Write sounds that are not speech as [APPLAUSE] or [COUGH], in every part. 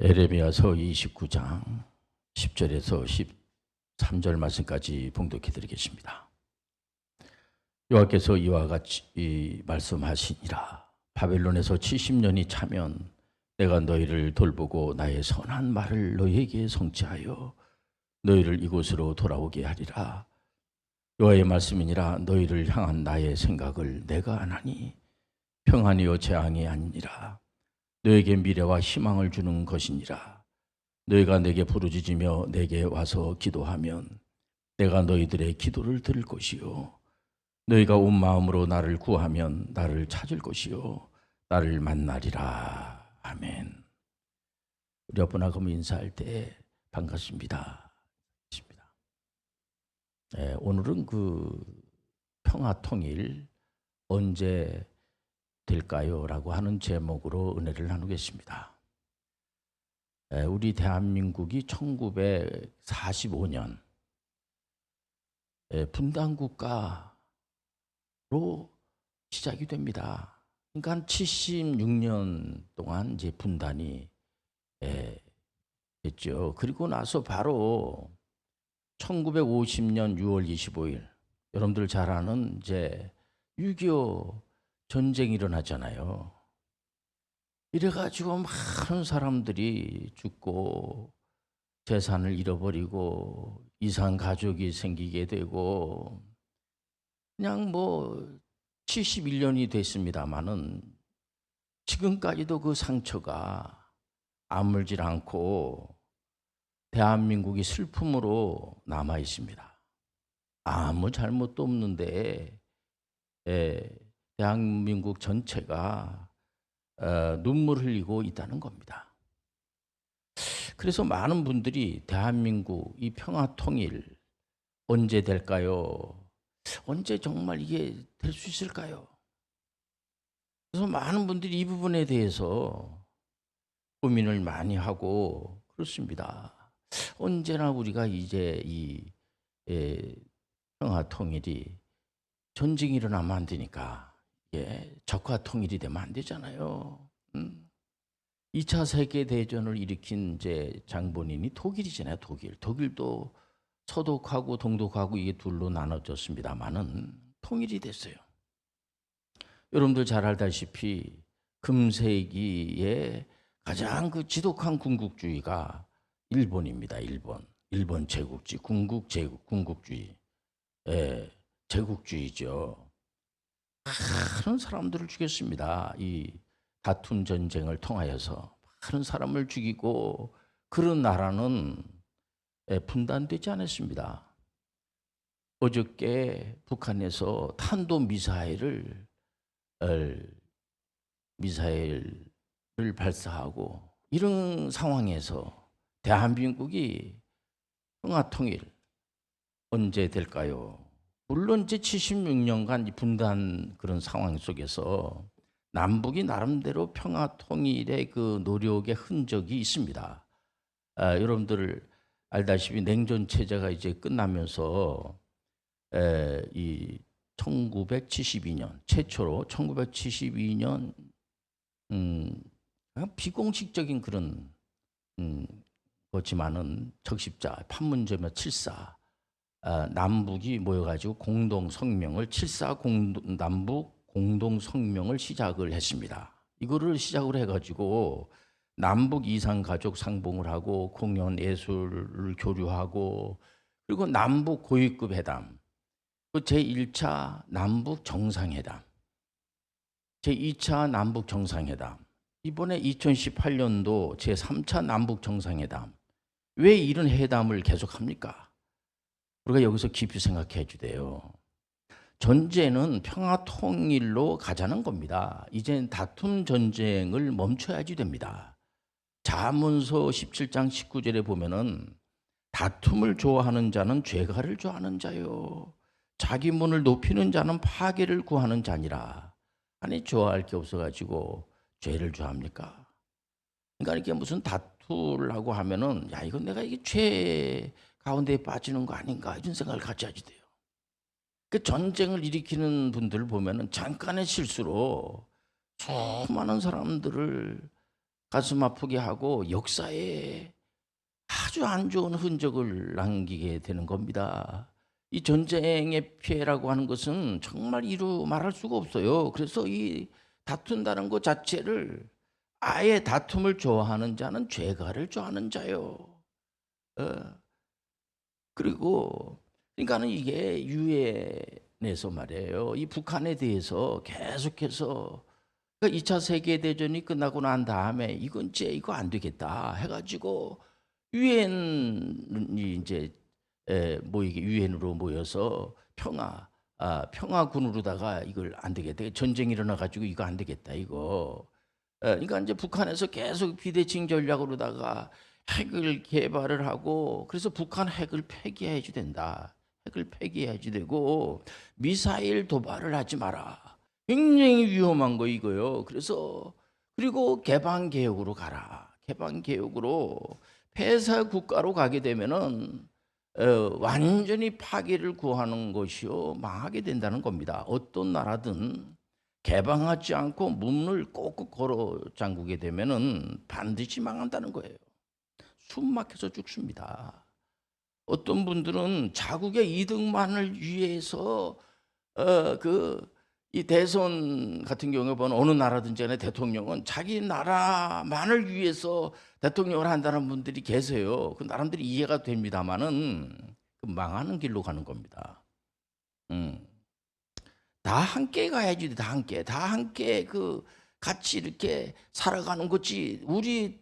에레미야서 29장 10절에서 13절 말씀까지 봉독해 드리겠습니다. 여호와께서 이와 같이 이 말씀하시니라. 바벨론에서 70년이 차면 내가 너희를 돌보고 나의 선한 말을 너희에게 성취하여 너희를 이곳으로 돌아오게 하리라. 여호와의 말씀이니라. 너희를 향한 나의 생각을 내가 안하니 평안이요 재앙이 아니니라 너에게 미래와 희망을 주는 것이니라. 너희가 내게 부르짖으며 내게 와서 기도하면 내가 너희들의 기도를 들을 것이요. 너희가 온 마음으로 나를 구하면 나를 찾을 것이요. 나를 만나리라. 아멘. 우리 그 인사할 때 반갑습니다. 네, 오늘은 그 평화 통일 언제 될까요? 라고 하는 제목으로 은혜를 나누겠습니다. 에, 우리 대한민국이 1945년 에, 분단국가로 시작이 됩니다. 그러니까 한 76년 동안 이제 분단이 에, 됐죠. 그리고 나서 바로 1950년 6월 25일 여러분들 잘 아는 이제 6.25 전쟁이 일어나잖아요. 이래가지고 많은 사람들이 죽고 재산을 잃어버리고 이상 가족이 생기게 되고 그냥 뭐 71년이 됐습니다마는 지금까지도 그 상처가 아물질 않고 대한민국이 슬픔으로 남아 있습니다. 아무 잘못도 없는데 에, 대한민국 전체가 어, 눈물 흘리고 있다는 겁니다. 그래서 많은 분들이 대한민국 이 평화 통일 언제 될까요? 언제 정말 이게 될 수 있을까요? 그래서 많은 분들이 이 부분에 대해서 고민을 많이 하고 그렇습니다. 언제나 우리가 이제 이 에, 평화 통일이 전쟁이 일어나면 안 되니까 예, 적화 통일이 되면 안 되잖아요. 음. 2차 세계 대전을 일으킨 이제 장본인이 독일이잖아요. 독일. 독일도 서독하고 동독하고 이게 둘로 나눠졌습니다만은 통일이 됐어요. 여러분들 잘 알다시피 금세기에 가장 그 지독한 군국주의가 일본입니다. 일본. 일본 제국주의, 군국 제국, 군국주의. 예, 제국주의죠. 많은 사람들을 죽였습니다. 이 다툼 전쟁을 통하여서 많은 사람을 죽이고 그런 나라는 분단되지 않았습니다. 어저께 북한에서 탄도 미사일을 미사일을 발사하고 이런 상황에서 대한민국이 평화 통일 언제 될까요? 물론 이제 76년간 분단 그런 상황 속에서 남북이 나름대로 평화 통일의 그 노력의 흔적이 있습니다. 아, 여러분들 알다시피 냉전 체제가 이제 끝나면서 에, 이 1972년 최초로 1972년 음, 비공식적인 그런 음, 거지만은 적십자 판문점의 74 어, 남북이 모여가지고 공동 성명을 7사 공동, 남북 공동 성명을 시작을 했습니다. 이거를 시작을 해가지고 남북 이상 가족 상봉을 하고 공연 예술을 교류하고 그리고 남북 고위급 회담, 제 1차 남북 정상회담, 제 2차 남북 정상회담, 이번에 2018년도 제 3차 남북 정상회담. 왜 이런 회담을 계속합니까? 우리가 여기서 깊이 생각해 주대요. 전쟁은 평화 통일로 가자는 겁니다. 이젠 다툼 전쟁을 멈춰야지 됩니다. 자문서 17장 19절에 보면은 다툼을 좋아하는 자는 죄가를 좋아하는 자요. 자기 문을 높이는 자는 파괴를 구하는 자니라. 아니 좋아할 게 없어가지고 죄를 좋아합니까? 그러니까 이게 무슨 다투라고 하면은 야 이건 내가 이게 죄 가운데 빠지는 거 아닌가 이런 생각을 가져야지 돼요. 그 전쟁을 일으키는 분들을 보면은 잠깐의 실수로 수많은 사람들을 가슴 아프게 하고 역사에 아주 안 좋은 흔적을 남기게 되는 겁니다. 이 전쟁의 피해라고 하는 것은 정말 이루 말할 수가 없어요. 그래서 이 다툰다는 것 자체를 아예 다툼을 좋아하는 자는 죄가를 좋아하는 자요. 어. 그리고 그러니까는 이게 유엔에서 말이에요. 이 북한에 대해서 계속해서 그 2차 세계 대전이 끝나고 난 다음에 이건 이제 이거 안 되겠다 해가지고 유엔이 이제 에, 모이게 유엔으로 모여서 평화 아, 평화군으로다가 이걸 안 되겠다 전쟁이 일어나 가지고 이거 안 되겠다 이거 에, 그러니까 이제 북한에서 계속 비대칭 전략으로다가 핵을 개발을 하고 그래서 북한 핵을 폐기해야 된다. 핵을 폐기해야지 되고 미사일 도발을 하지 마라. 굉장히 위험한 거 이거요. 그래서 그리고 개방 개혁으로 가라. 개방 개혁으로 폐사 국가로 가게 되면은 어, 완전히 파괴를 구하는 것이요. 망하게 된다는 겁니다. 어떤 나라든 개방하지 않고 문을 꼭꼭 걸어 잠그게 되면은 반드시 망한다는 거예요. 숨 막혀서 죽습니다. 어떤 분들은 자국의 이득만을 위해서 어, 그 이 대선 같은 경우에 보면 어느 나라든지 간에 대통령은 자기 나라만을 위해서 대통령을 한다는 분들이 계세요. 그 나름대로 이해가 됩니다만은 그 망하는 길로 가는 겁니다. 음. 다 함께 가야지, 다 함께, 다 함께 그 같이 이렇게 살아가는 거지. 우리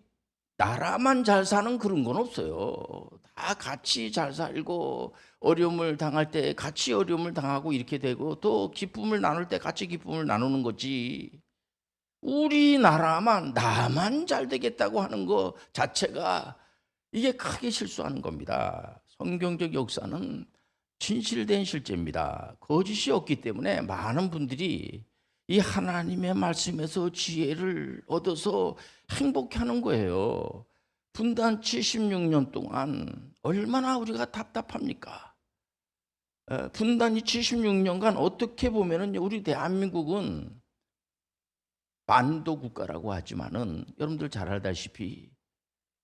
나라만 잘 사는 그런 건 없어요. 다 같이 잘 살고 어려움을 당할 때 같이 어려움을 당하고 이렇게 되고 또 기쁨을 나눌 때 같이 기쁨을 나누는 거지. 우리나라만 나만 잘 되겠다고 하는 것 자체가 이게 크게 실수하는 겁니다. 성경적 역사는 진실된 실제입니다. 거짓이 없기 때문에 많은 분들이 이 하나님의 말씀에서 지혜를 얻어서 행복해 하는 거예요. 분단 76년 동안 얼마나 우리가 답답합니까? 에, 분단이 76년간 어떻게 보면은 우리 대한민국은 반도 국가라고 하지만은 여러분들 잘 알다시피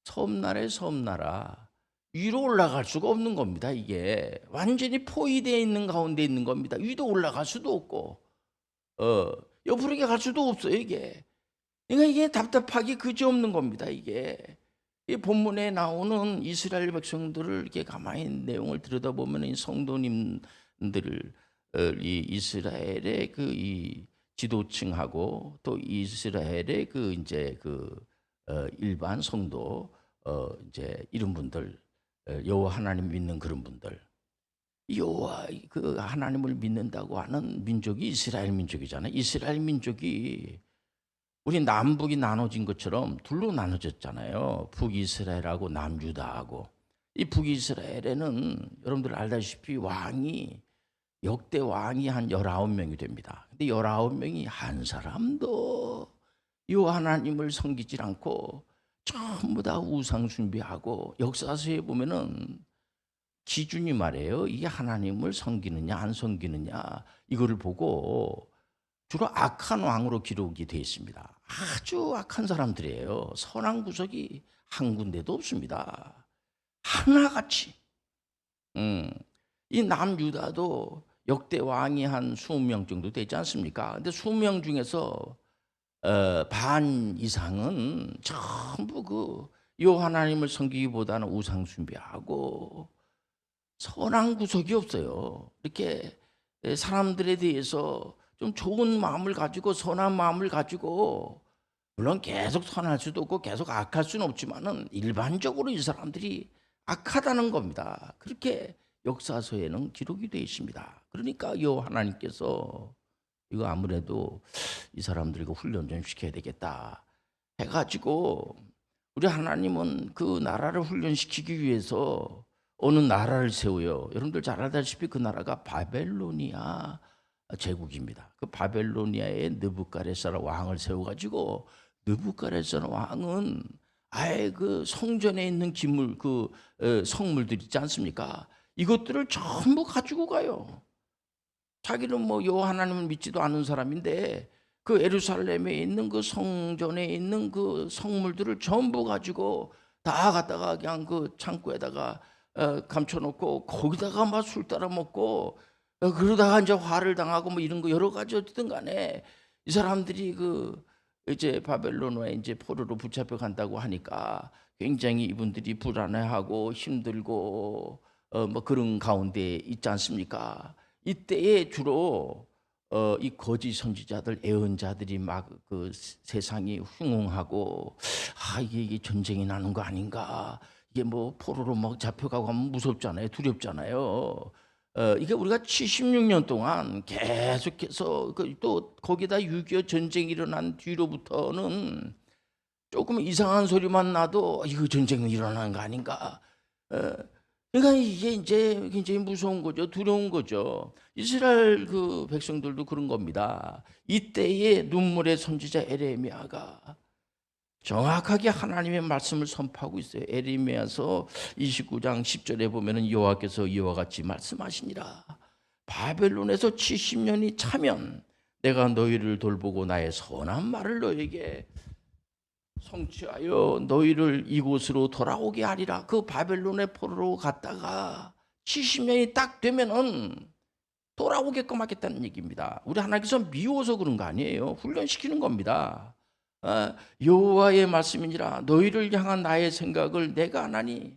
섬나라의 섬나라 위로 올라갈 수가 없는 겁니다. 이게 완전히 포위되어 있는 가운데 있는 겁니다. 위도 올라갈 수도 없고 어 옆으로 갈 수도 없어요. 이게 그러니까 이게 답답하기 그지없는 겁니다. 이게 이 본문에 나오는 이스라엘 백성들을 이렇게 가만히 내용을 들여다보면 이 성도님들을 어, 이 이스라엘의 그 이 지도층하고 또 이스라엘의 그 이제 그 어, 일반 성도 어 이제 이런 분들 어, 여호와 하나님 믿는 그런 분들 여호와 그 하나님을 믿는다고 하는 민족이 이스라엘 민족이잖아요. 이스라엘 민족이 우리 남북이 나눠진 것처럼 둘로 나눠졌잖아요. 북이스라엘하고 남유다하고 이 북이스라엘에는 여러분들 알다시피 왕이 역대 왕이 한 19명이 됩니다. 근데 19명이 한 사람도 요 하나님을 섬기질 않고 전부 다 우상 숭배하고 역사서에 보면은 기준이 말이에요. 이게 하나님을 섬기느냐 안 섬기느냐 이거를 보고 주로 악한 왕으로 기록이 되어 있습니다. 아주 악한 사람들이에요. 선한 구석이 한 군데도 없습니다. 하나같이. 음, 이 남유다도 역대 왕이 한 20명 정도 되지 않습니까? 근데 20명 중에서 어, 반 이상은 전부 그 요 하나님을 섬기기보다는 우상 숭배하고 선한 구석이 없어요. 이렇게 사람들에 대해서 좀 좋은 마음을 가지고 선한 마음을 가지고 물론 계속 선할 수도 없고 계속 악할 수는 없지만은 일반적으로 이 사람들이 악하다는 겁니다. 그렇게 역사서에는 기록이 되어 있습니다. 그러니까 요 하나님께서 이거 아무래도 이 사람들 이거 훈련 좀 시켜야 되겠다 해가지고 우리 하나님은 그 나라를 훈련시키기 위해서 어느 나라를 세워요. 여러분들 잘 알다시피 그 나라가 바벨로니아 제국입니다. 그 바벨로니아의 느부카레사라 왕을 세워가지고 느부카레사라 왕은 아예 그 성전에 있는 기물 그 어, 성물들 있지 않습니까? 이것들을 전부 가지고 가요. 자기는 뭐요 하나님을 믿지도 않은 사람인데 그 예루살렘에 있는 그 성전에 있는 그 성물들을 전부 가지고 다 갖다가 그냥 그 창고에다가 어, 감춰놓고 거기다가 막 술 따라 먹고 어, 그러다가 이제 화를 당하고 뭐 이런 거 여러 가지 어쨌든 간에 이 사람들이 그 이제 바벨론에 이제 포로로 붙잡혀 간다고 하니까 굉장히 이분들이 불안해하고 힘들고 어 뭐 그런 가운데 있지 않습니까? 이때에 주로 어 이 거짓 선지자들 애언자들이 막 그 세상이 흉흉하고 아 이게, 이게 전쟁이 나는 거 아닌가? 이게 뭐 포로로 막 잡혀가고 하면 무섭잖아요, 두렵잖아요. 어, 이게 우리가 76년 동안 계속해서 그 또 거기다 6.25 전쟁이 일어난 뒤로부터는 조금 이상한 소리만 나도 이거 전쟁이 일어나는 거 아닌가. 어, 그러니까 이게 이제 굉장히 무서운 거죠. 두려운 거죠. 이스라엘 그 백성들도 그런 겁니다. 이때에 눈물의 선지자 에레미야가 정확하게 하나님의 말씀을 선포하고 있어요. 에레미야서 29장 10절에 보면은 여호와께서 이와 같이 말씀하시니라. 바벨론에서 70년이 차면 내가 너희를 돌보고 나의 선한 말을 너에게 성취하여 너희를 이곳으로 돌아오게 하리라. 그 바벨론의 포로로 갔다가 70년이 딱 되면은 돌아오게끔 하겠다는 얘기입니다. 우리 하나님께서 미워서 그런 거 아니에요. 훈련시키는 겁니다. 어, 여호와의 말씀이니라. 너희를 향한 나의 생각을 내가 하나니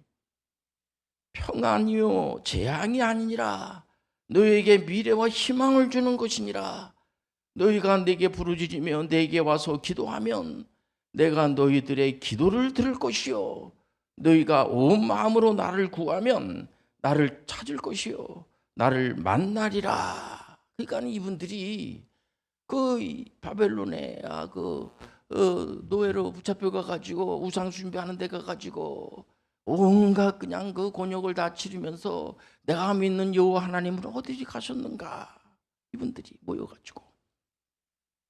평안이요 재앙이 아니니라. 너희에게 미래와 희망을 주는 것이니라. 너희가 내게 부르짖으며 내게 와서 기도하면 내가 너희들의 기도를 들을 것이요. 너희가 온 마음으로 나를 구하면 나를 찾을 것이요. 나를 만나리라. 그러니까 이분들이 그 바벨론에 아, 그 어, 노예로 붙잡혀 가 가지고 우상 숭배하는 데 가 가지고 온갖 그냥 그 곤욕을 다 치르면서 내가 믿는 여호와 하나님은 어디 가셨는가 이분들이 모여가지고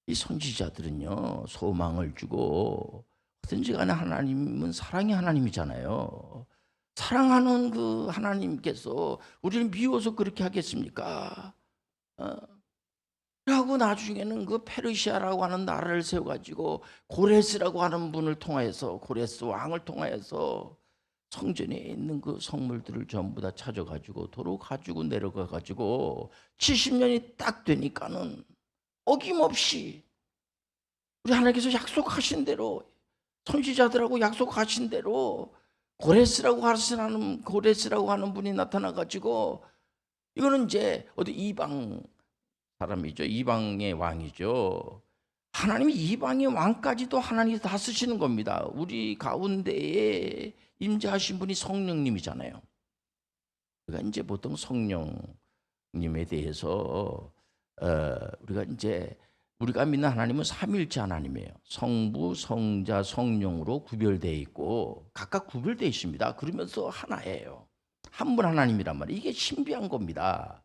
이 선지자들은요 소망을 주고 어든지 간에 하나님은 사랑의 하나님이잖아요 사랑하는 그 하나님께서 우리를 미워서 그렇게 하겠습니까? 어? 라고 나중에는 그 페르시아라고 하는 나라를 세워가지고 고레스라고 하는 분을 통하여서 고레스 왕을 통하여서 성전에 있는 그 성물들을 전부 다 찾아가지고 도로 가지고 내려가가지고 70년이 딱 되니까는 어김없이 우리 하나님께서 약속하신 대로 선지자들하고 약속하신 대로 고레스라고 하시는 고레스라고 하는 분이 나타나가지고 이거는 이제 어디 이방 사람이죠. 이방의 왕이죠. 하나님이 이방의 왕까지도 하나님이 다 쓰시는 겁니다. 우리 가운데에 임재하신 분이 성령님이잖아요. 우리가 이제 보통 성령님에 대해서 어, 우리가 이제 우리가 믿는 하나님은 삼일체 하나님이에요. 성부, 성자, 성령으로 구별되어 있고 각각 구별되어 있습니다. 그러면서 하나예요. 한 분 하나님이란 말이에요. 이게 신비한 겁니다.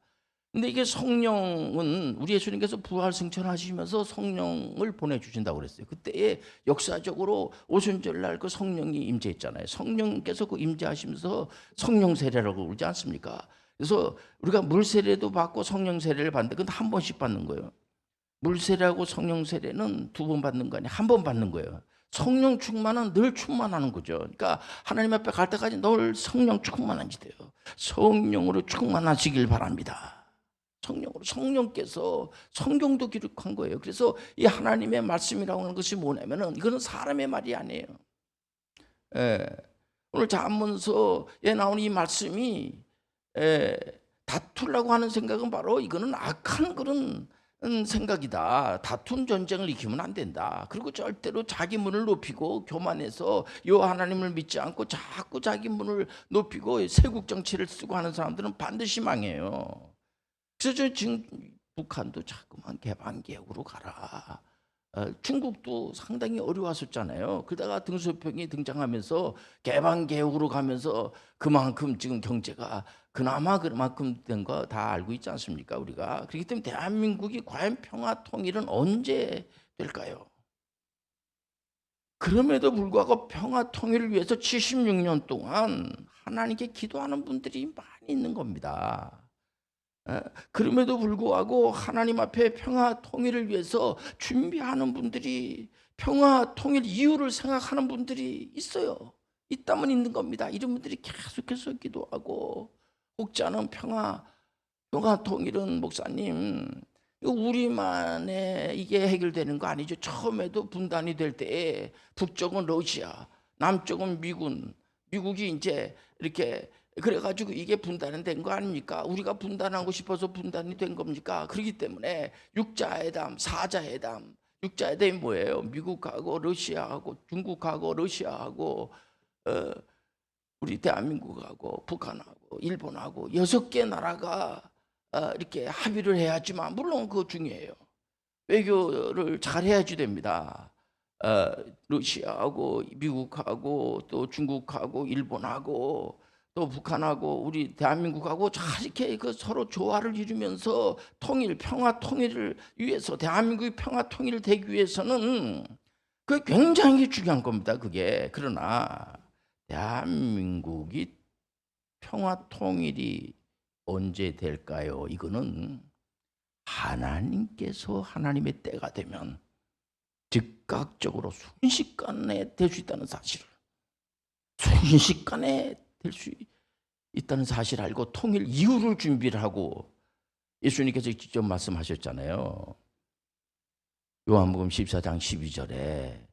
근데 이게 성령은 우리 예수님께서 부활 승천하시면서 성령을 보내주신다고 그랬어요. 그때에 역사적으로 오순절날 그 성령이 임재했잖아요. 성령께서 그 임재하시면서 성령 세례라고 그러지 않습니까? 그래서 우리가 물 세례도 받고 성령 세례를 받는데 그건 한 번씩 받는 거예요. 물 세례하고 성령 세례는 두 번 받는 거 아니에요. 한 번 받는 거예요. 성령 충만은 늘 충만하는 거죠. 그러니까 하나님 앞에 갈 때까지 늘 성령 충만한 지 돼요. 성령으로 충만하시길 바랍니다. 성령으로 성령께서 성경도 기록한 거예요. 그래서 이 하나님의 말씀이라고 하는 것이 뭐냐면은 이거는 사람의 말이 아니에요. 예. 오늘 자문서에 나오는 이 말씀이 예, 다투려고 하는 생각은 바로 이거는 악한 그런 음, 생각이다. 다툰 전쟁을 일으키면 안 된다. 그리고 절대로 자기 문을 높이고 교만해서 요 하나님을 믿지 않고 자꾸 자기 문을 높이고 세국 정치를 쓰고 하는 사람들은 반드시 망해요. 그래서 저 지금 북한도 자꾸만 개방 개혁으로 가라. 어, 중국도 상당히 어려웠었잖아요. 그러다가 등소평이 등장하면서 개방 개혁으로 가면서 그만큼 지금 경제가 그나마 그만큼 된 거 다 알고 있지 않습니까? 우리가 그렇기 때문에 대한민국이 과연 평화 통일은 언제 될까요? 그럼에도 불구하고 평화 통일을 위해서 76년 동안 하나님께 기도하는 분들이 많이 있는 겁니다. 에, 그럼에도 불구하고 하나님 앞에 평화 통일을 위해서 준비하는 분들이 평화 통일 이유를 생각하는 분들이 있어요. 있다면 있는 겁니다. 이런 분들이 계속해서 기도하고 혹자는 평화 평화 통일은 목사님 우리만의 이게 해결되는 거 아니죠. 처음에도 분단이 될 때에 북쪽은 러시아, 남쪽은 미군, 미국이 이제 이렇게 그래가지고 이게 분단은 된 거 아닙니까? 우리가 분단하고 싶어서 분단이 된 겁니까? 그렇기 때문에 육자회담, 사자회담, 육자회담이 뭐예요? 미국하고 러시아하고 중국하고 러시아하고 어, 우리 대한민국하고 북한하고 일본하고 여섯 개 나라가 어, 이렇게 합의를 해야지만 물론 그거 중요해요. 외교를 잘 해야지 됩니다. 어, 러시아하고 미국하고 또 중국하고 일본하고 또 북한하고 우리 대한민국하고 잘 이렇게 그 서로 조화를 이루면서 통일 평화 통일을 위해서 대한민국이 평화 통일 되기 위해서는 그 굉장히 중요한 겁니다. 그게 그러나 대한민국이 평화 통일이 언제 될까요? 이거는 하나님께서 하나님의 때가 되면 즉각적으로 순식간에 될 수 있다는 사실을 순식간에 될 수 있다는 사실을 알고 통일 이유를 준비를 하고 예수님께서 직접 말씀하셨잖아요. 요한복음 14장 12절에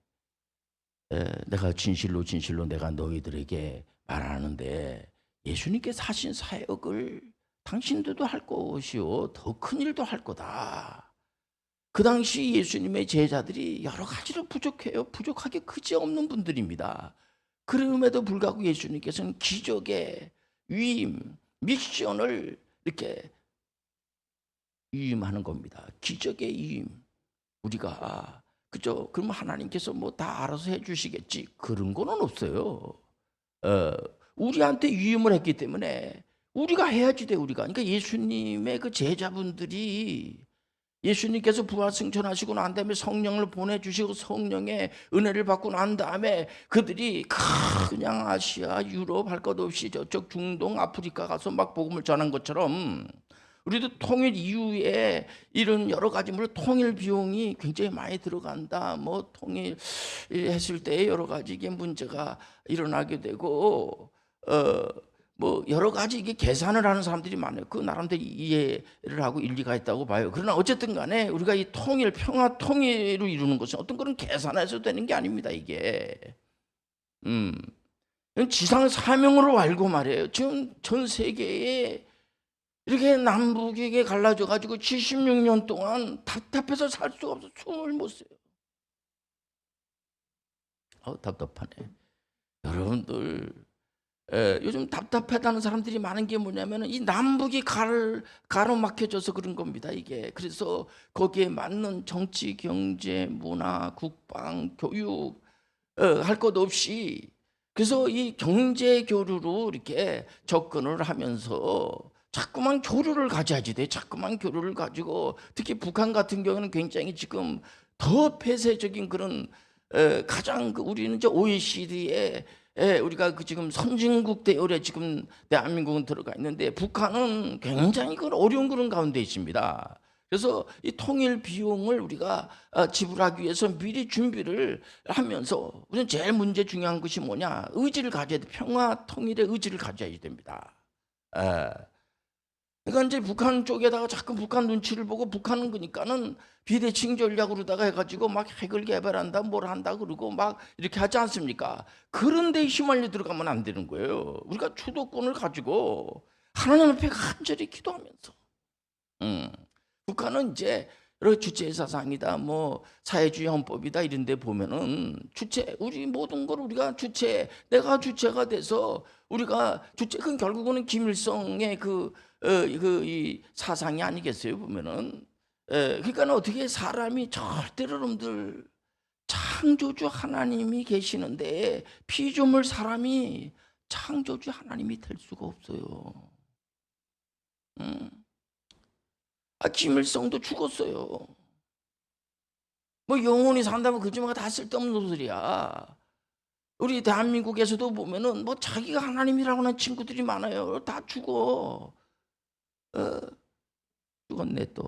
내가 진실로 진실로 내가 너희들에게 말하는데 예수님께서 하신 사역을 당신들도 할 것이요 더 큰 일도 할 거다. 그 당시 예수님의 제자들이 여러 가지로 부족해요. 부족하게 그지 없는 분들입니다. 그럼에도 불구하고 예수님께서는 기적의 위임, 미션을 이렇게 위임하는 겁니다. 기적의 위임. 우리가 그죠? 그럼 하나님께서 뭐 다 알아서 해주시겠지. 그런 거는 없어요. 어, 우리한테 위임을 했기 때문에 우리가 해야지 돼 우리가. 그러니까 예수님의 그 제자분들이 예수님께서 부활 승천하시고 난 다음에 성령을 보내주시고 성령의 은혜를 받고 난 다음에 그들이 그냥 아시아, 유럽 할 것 없이 저쪽 중동, 아프리카 가서 막 복음을 전한 것처럼 우리도 통일 이후에 이런 여러 가지 물론 통일 비용이 굉장히 많이 들어간다. 뭐 통일 했을 때 여러 가지 문제가 일어나게 되고 어. 뭐 여러 가지 이게 계산을 하는 사람들이 많아요. 그 나름대로 이해를 하고 일리가 있다고 봐요. 그러나 어쨌든 간에 우리가 이 통일, 평화 통일을 이루는 것은 어떤 그런 계산해서 되는 게 아닙니다. 이게. 음. 지상 사명으로 알고 말이에요. 지금 전 세계에 이렇게 남북에게 갈라져 가지고 76년 동안 답답해서 살 수가 없어 숨을 못 쉬어요. 어 답답하네. 여러분들 에, 요즘 답답하다는 사람들이 많은 게 뭐냐면은 이 남북이 가를 가로막혀져서 그런 겁니다. 이게 그래서 거기에 맞는 정치, 경제, 문화, 국방, 교육 어, 할 것 없이 그래서 이 경제 교류로 이렇게 접근을 하면서 자꾸만 교류를 가져야지 돼. 자꾸만 교류를 가지고 특히 북한 같은 경우는 굉장히 지금 더 폐쇄적인 그런 에, 가장 그 우리는 이제 OECD에 에, 우리가 그 지금 선진국 대열에 지금 대한민국은 들어가 있는데 북한은 굉장히 그 어려운 그런 가운데 있습니다. 그래서 이 통일 비용을 우리가 어, 지불하기 위해서 미리 준비를 하면서 우리는 제일 문제 중요한 것이 뭐냐 의지를 가져야 돼 평화 통일의 의지를 가져야 됩니다. 에. 그러니까 이제 북한 쪽에다가 자꾸 북한 눈치를 보고 북한은 그러니까는 비대칭 전략으로다가 해가지고 막 핵을 개발한다 뭘 한다 그러고 막 이렇게 하지 않습니까? 그런데 휘말려 들어가면 안 되는 거예요. 우리가 주도권을 가지고 하나님 앞에 간절히 기도하면서 음, 북한은 이제 주체 사상이다 뭐 사회주의 헌법이다 이런 데 보면은 주체 우리 모든 걸 우리가 주체 내가 주체가 돼서 우리가 주체 그건 결국은 김일성의 그 어, 그 이 사상이 아니겠어요 보면은 에, 그러니까 어떻게 사람이 절대로 여러분들 창조주 하나님이 계시는데 피조물 사람이 창조주 하나님이 될 수가 없어요. 음. 아, 김일성도 죽었어요. 뭐 영원히 산다면 그지마가 다 쓸데없는 소리야. 우리 대한민국에서도 보면은 뭐 자기가 하나님이라고 하는 친구들이 많아요. 다 죽어. 어, 죽었네 또.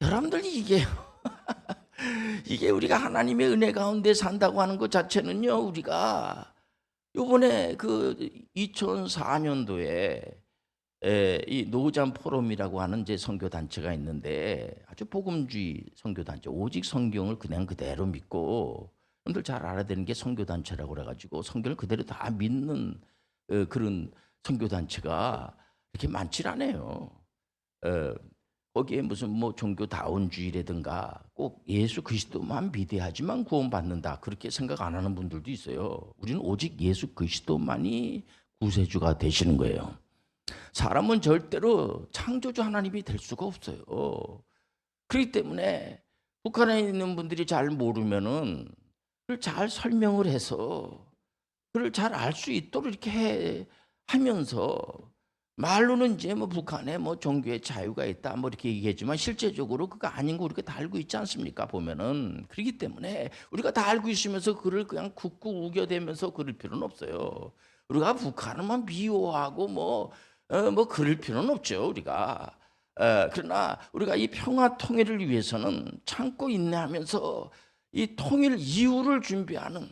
여러분들 이게 [LAUGHS] 이게 우리가 하나님의 은혜 가운데 산다고 하는 것 자체는요 우리가 요번에 그 2004년도에 이 노잠 포럼이라고 하는 이제 선교 단체가 있는데 아주 복음주의 선교 단체 오직 성경을 그냥 그대로 믿고 여러분들 잘 알아야 되는 게 선교 단체라고 그래가지고 성경을 그대로 다 믿는 어, 그런 선교 단체가 이렇게 많질 않아요. 어, 거기에 무슨 뭐 종교 다운주의라든가 꼭 예수 그리스도만 비대하지만 구원받는다 그렇게 생각 안 하는 분들도 있어요. 우리는 오직 예수 그리스도만이 구세주가 되시는 거예요. 사람은 절대로 창조주 하나님이 될 수가 없어요. 그렇기 때문에 북한에 있는 분들이 잘 모르면은 잘 설명을 해서 그걸 잘알 수 있도록 이렇게 해, 하면서 말로는 이제 뭐 북한에 뭐 종교의 자유가 있다 뭐 이렇게 얘기했지만 실제적으로 그거 아닌 거 우리가 다 알고 있지 않습니까 보면은 그렇기 때문에 우리가 다 알고 있으면서 그를 그냥 굳고 우겨대면서 그럴 필요는 없어요. 우리가 북한을만 미워하고 뭐 어, 뭐 그럴 필요는 없죠 우리가. 어, 그러나 우리가 이 평화 통일을 위해서는 참고 인내하면서 이 통일 이후를 준비하는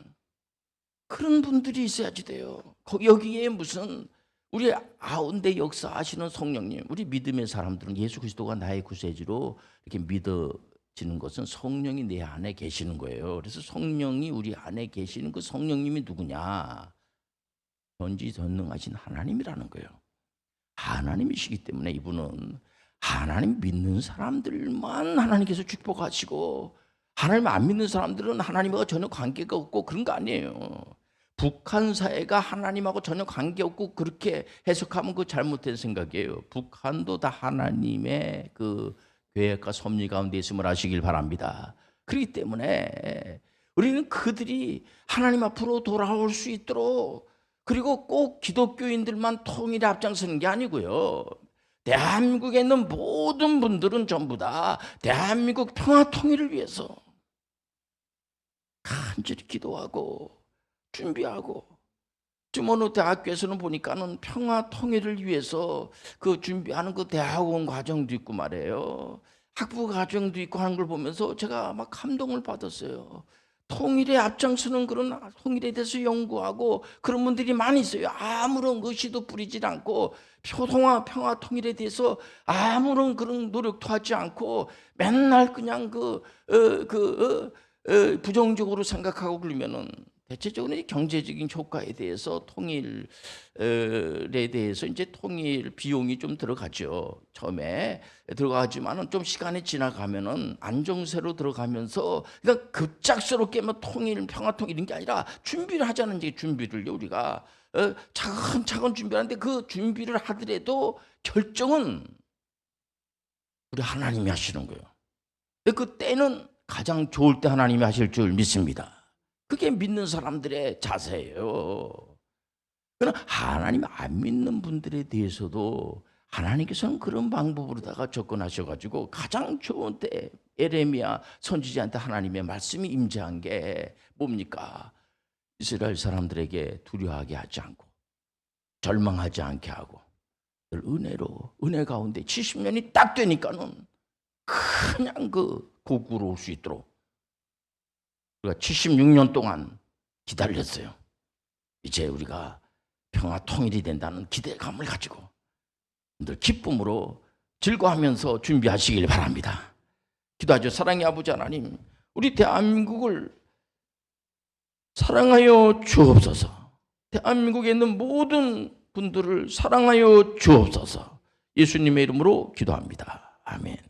그런 분들이 있어야지 돼요. 거- 여기에 무슨 우리 아운데 역사하시는 성령님, 우리 믿음의 사람들은 예수 그리스도가 나의 구세주로 이렇게 믿어지는 것은 성령이 내 안에 계시는 거예요. 그래서 성령이 우리 안에 계시는 그 성령님이 누구냐? 전지전능하신 하나님이라는 거예요. 하나님이시기 때문에 이분은 하나님 믿는 사람들만 하나님께서 축복하시고 하나님 안 믿는 사람들은 하나님과 전혀 관계가 없고 그런 거 아니에요. 북한 사회가 하나님하고 전혀 관계없고 그렇게 해석하면 그 잘못된 생각이에요. 북한도 다 하나님의 그 계획과 섭리 가운데 있음을 아시길 바랍니다. 그렇기 때문에 우리는 그들이 하나님 앞으로 돌아올 수 있도록 그리고 꼭 기독교인들만 통일에 앞장서는 게 아니고요. 대한민국에 있는 모든 분들은 전부 다 대한민국 평화 통일을 위해서 간절히 기도하고 준비하고 어느 대학교에서는 보니까는 평화 통일을 위해서 그 준비하는 그 대학원 과정도 있고 말이에요. 학부 과정도 있고 하는 걸 보면서 제가 막 감동을 받았어요. 통일에 앞장서는 그런 통일에 대해서 연구하고 그런 분들이 많이 있어요. 아무런 의시도 부리질 않고 평화 평화 통일에 대해서 아무런 그런 노력도 하지 않고 맨날 그냥 그 어, 그 어, 어, 부정적으로 생각하고 그러면은 대체적으로 이 경제적인 효과에 대해서 통일에 대해서 이제 통일 비용이 좀 들어가죠. 처음에 들어가지만은 좀 시간이 지나가면은 안정세로 들어가면서 그러니까 급작스럽게 뭐 통일, 평화 통일 이런 게 아니라 준비를 하자는 이제 준비를요 우리가 어, 차근차근 준비하는데 그 준비를 하더라도 결정은 우리 하나님이 하시는 거예요. 그 때는 가장 좋을 때 하나님이 하실 줄 믿습니다. 그게 믿는 사람들의 자세예요. 그러나 하나님 안 믿는 분들에 대해서도 하나님께서는 그런 방법으로다가 접근하셔가지고 가장 좋은 때 에레미야 선지자한테 하나님의 말씀이 임재한 게 뭡니까? 이스라엘 사람들에게 두려워하게 하지 않고 절망하지 않게 하고 늘 은혜로 은혜 가운데 70년이 딱 되니까는 그냥 그 고구로 올 수 있도록 우리가 76년 동안 기다렸어요. 이제 우리가 평화 통일이 된다는 기대감을 가지고 늘 기쁨으로 즐거워하면서 준비하시길 바랍니다. 기도하죠. 사랑의 아버지 하나님, 우리 대한민국을 사랑하여 주옵소서. 대한민국에 있는 모든 분들을 사랑하여 주옵소서. 예수님의 이름으로 기도합니다. 아멘.